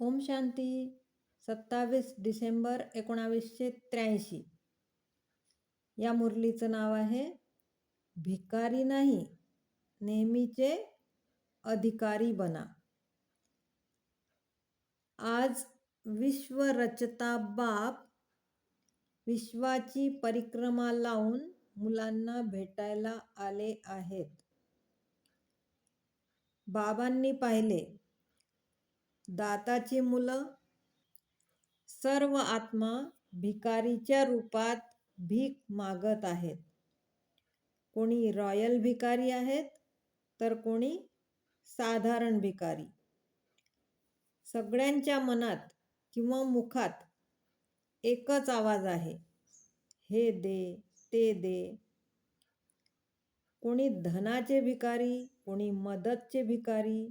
ओम शांती सत्तावीस डिसेंबर एकोणावीसशे त्र्याऐंशी. या मुरलीचं नाव आहे भिकारी नाही नेहमीचे अधिकारी बना. आज विश्वरचता बाप विश्वाची परिक्रमा लावून मुलांना भेटायला आले आहेत. बाबांनी पाहिले दाताची मुलं सर्व आत्मा भिकारीच्या रूपात भीक मागत आहेत. कोणी रॉयल भिकारी आहेत तर कोणी साधारण भिकारी. सगळ्यांच्या मनात किंवा मुखात एकच आवाज आहे हे दे ते दे. कोणी धनाचे भिकारी कोणी मदतचे भिकारी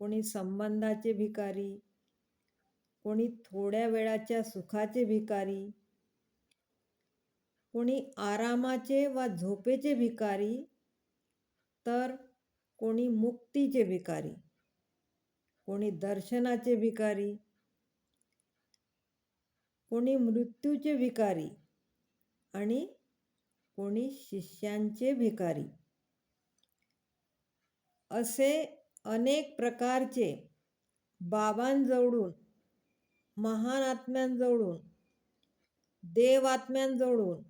कोणी संबंधाचे भिकारी कोणी थोड्या वेळाच्या सुखाचे भिकारी कोणी आरामाचे वा झोपेचे भिकारी तर कोणी मुक्तीचे भिकारी कोणी दर्शनाचे भिकारी कोणी मृत्यूचे भिकारी आणि कोणी शिष्यांचे भिकारी. असे अनेक प्रकारचे बाबांजवळून महान आत्म्यांजवळून देवात्म्यांजवळून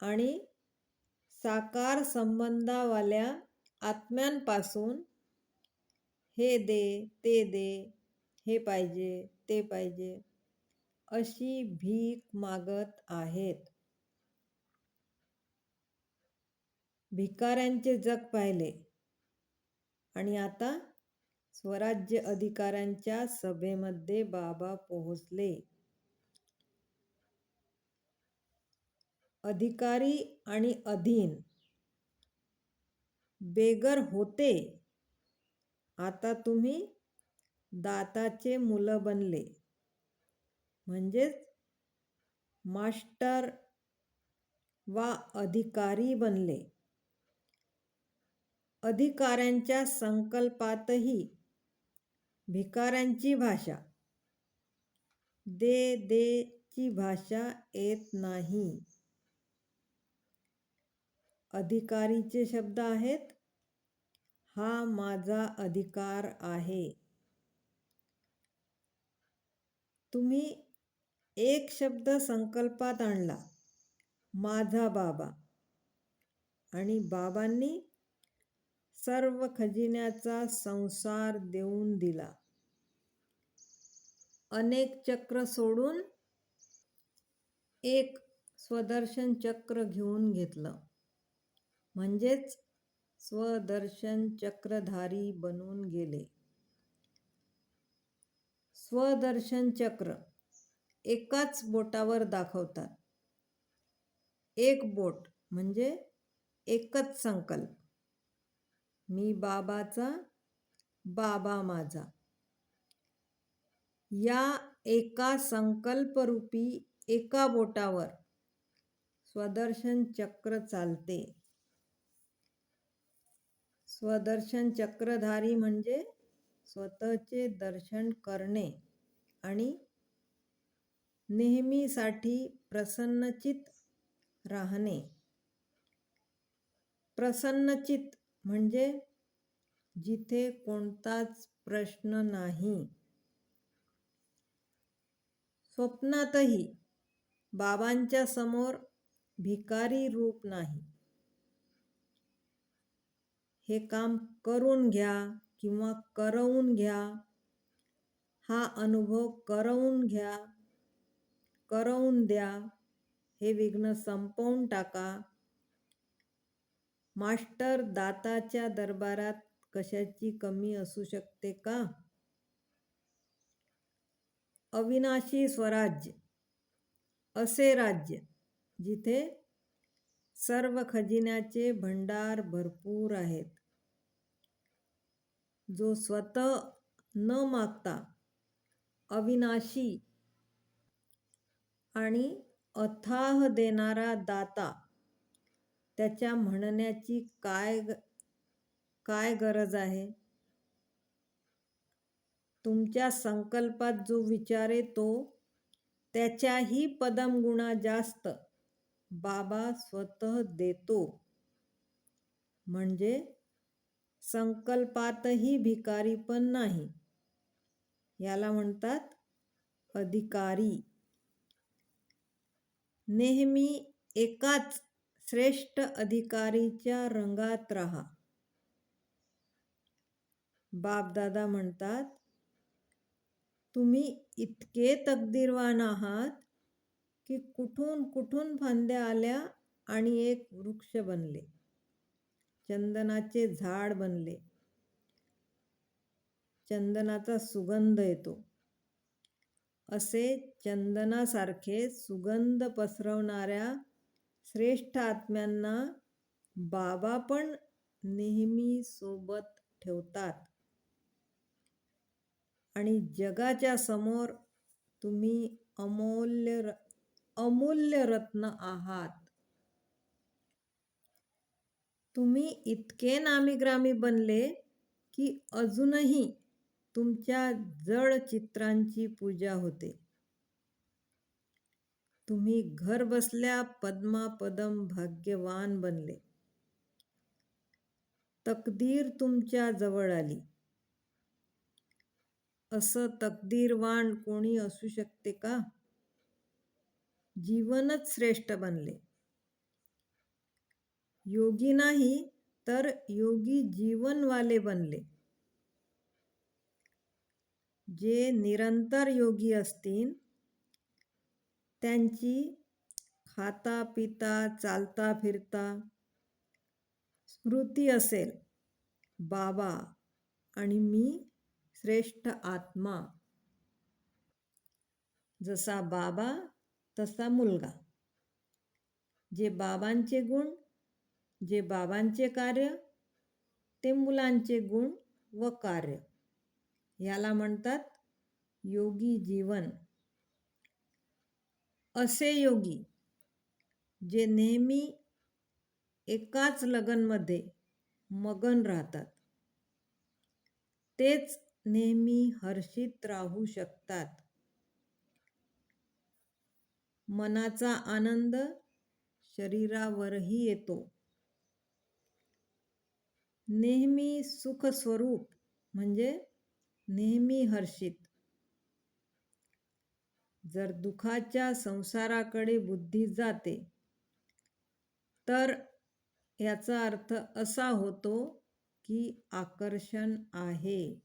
आणि साकार संबंधावाल्या आत्म्यांपासून हे दे ते दे हे पाहिजे ते पाहिजे अशी भीक मागत आहेत. भिकाऱ्यांचे जग पाहिले. आणि आता स्वराज्य अधिकाऱ्यांच्या सभेमध्ये बाबा पोहोचले. अधिकारी आणि अधीन बेगर होते. आता तुम्ही दाताचे मुलं बनले. म्हणजेच मास्टर वा अधिकारी बनले. अधिकाऱ्यांच्या संकल्पातही भिकाऱ्यांची भाषा. दे दे ची भाषा येत नाही. अधिकारीचे शब्द आहेत हा माझा अधिकार आहे. तुम्ही एक शब्द संकल्पात आणला माझा बाबा. आणि बाबांनी सर्व खजिन्याचा संसार देऊन दिला. अनेक चक्र सोडून एक स्वदर्शन चक्र घेऊन घेतलं. म्हणजेच स्वदर्शन चक्रधारी बनून गेले. स्वदर्शन चक्र एकाच बोटावर दाखवतात. एक बोट म्हणजे एकच संकल्प. मी बाबाचा बाबा माझा. या एका संकल्परूपी एका बोटावर स्वदर्शन चक्र चालते. स्वदर्शन चक्रधारी म्हणजे स्वतःचे दर्शन करणे आणि नेहमीसाठी प्रसन्नचित राहणे. प्रसन्नचित म्हणजे जिथे कोणताच प्रश्न नाही. स्वप्नातही बाबांच्या समोर भिकारी रूप नाही. हे काम करून घ्या किंवा करवून घ्या हा अनुभव करवून घ्या करवून द्या हे विघ्न संपवून टाका. मास्टर दाताच्या दरबारात कशाची कमी असू शकते का? अविनाशी स्वराज्य. असे राज्य जिथे सर्व खजिन्याचे भंडार भरपूर आहेत. जो स्वतः न मागता अविनाशी आणि अथाह देणारा दाता त्याच्या म्हणण्याची काय काय गरज आहे? तुमच्या संकल्पात जो विचार तो त्याच्याही पदमगुणा जास्त. बाबा स्वतः देतो. म्हणजे संकल्पातही भिकारी पण नाही. याला म्हणतात अधिकारी. नेहमी एकाच श्रेष्ठ अधिकारीच्या रंगात राहा. बापदादा म्हणतात तुम्ही इतके तकदीरवान आहात की कुठून कुठून फांद्या आल्या आणि एक वृक्ष बनले. चंदनाचे झाड बनले. चंदनाचा सुगंध येतो. असे चंदनासारखे सुगंध पसरवणाऱ्या श्रेष्ठ आत्म्यांना बाबा पण नेहमी सोबत ठेवतात. आणि जगाच्या समोर तुम्ही अमूल्य अमूल्य रत्न आहात. तुम्ही इतके नामीग्रामी बनले की अजूनही तुमच्या जड चित्रांची पूजा होते. तुम्ही घर बसल्या पद्मापदम भाग्यवान बनले. तकदीर तुमच्या जवळ आली. असं तकदीरवान कोणी असू शकते का? जीवनच श्रेष्ठ बनले. योगी नाही तर योगी जीवनवाले बनले. जे निरंतर योगी असतील त्यांची खाता पिता चालता फिरता स्मृती असेल. बाबा आणि मी श्रेष्ठ आत्मा. जसा बाबा तसा मुलगा. जे बाबांचे गुण जे बाबांचे कार्य ते मुलांचे गुण व कार्य. याला म्हणतात योगी जीवन. असे योगी जे नेहमी एकाच लगनमध्ये मगन राहतात. तेच नेहमी हर्षित राहू शकतात. मनाचा आनंद शरीरावरही येतो. नेहमी सुखस्वरूप म्हणजे नेहमी हर्षित. जर दुखाच्या संसाराकडे बुद्धी जाते तर याचा अर्थ असा होतो की आकर्षण आहे.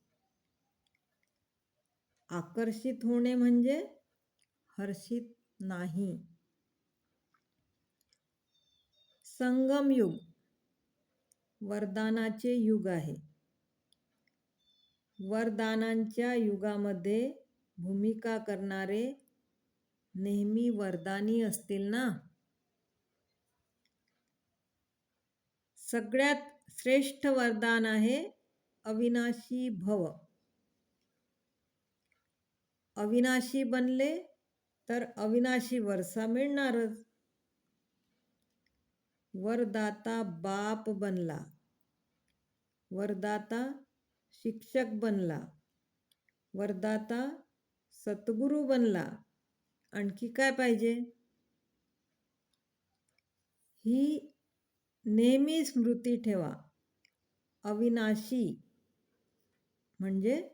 आकर्षित होणे म्हणजे हर्षित नाही. संगम युग वरदानाचे युग आहे. वरदानांच्या युगामध्ये भूमिका करणारे नेहमी वरदानी असतील ना? सगळ्यात श्रेष्ठ वरदान आहे अविनाशी भव. अविनाशी बनले तर अविनाशी वर्षा मिळणारच. वरदाता बाप बनला. वरदाता शिक्षक बनला. वरदाता सद्गुरू बनला. आणखी काय पाहिजे? ही नेहमी स्मृती ठेवा. अविनाशी म्हणजे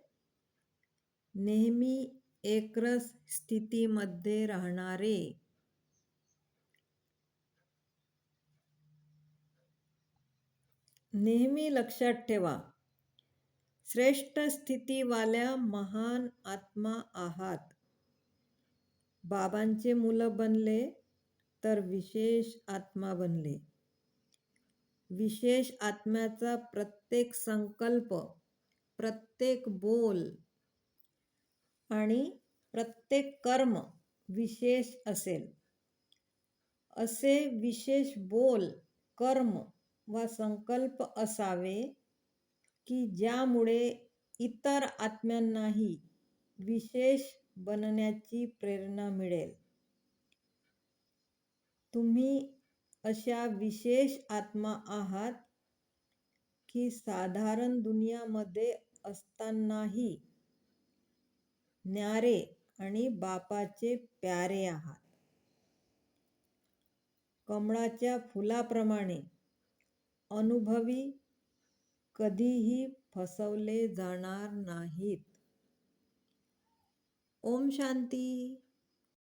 नेहमी एकरस स्थितीमध्ये राहणारे. नेहमी लक्षात ठेवा. श्रेष्ठ स्थितीवाल्या महान आत्मा आहात. बाबांचे मुलं बनले तर विशेष आत्मा बनले. विशेष आत्म्याचा प्रत्येक संकल्प प्रत्येक बोल आणि प्रत्येक कर्म विशेष असेल. असे विशेष बोल कर्म वा संकल्प असावे की ज्यामुळे इतर आत्म्यांनाही विशेष बनण्याची प्रेरणा मिळेल. तुम्ही अशा विशेष आत्मा आहात की साधारण दुनियामध्ये असतानाही न्यारे आणि बापाचे प्यारे आहात. कमळाच्या फुलाप्रमाणे अनुभवी कधीही फसवले जाणार नाहीत. ओम शांती।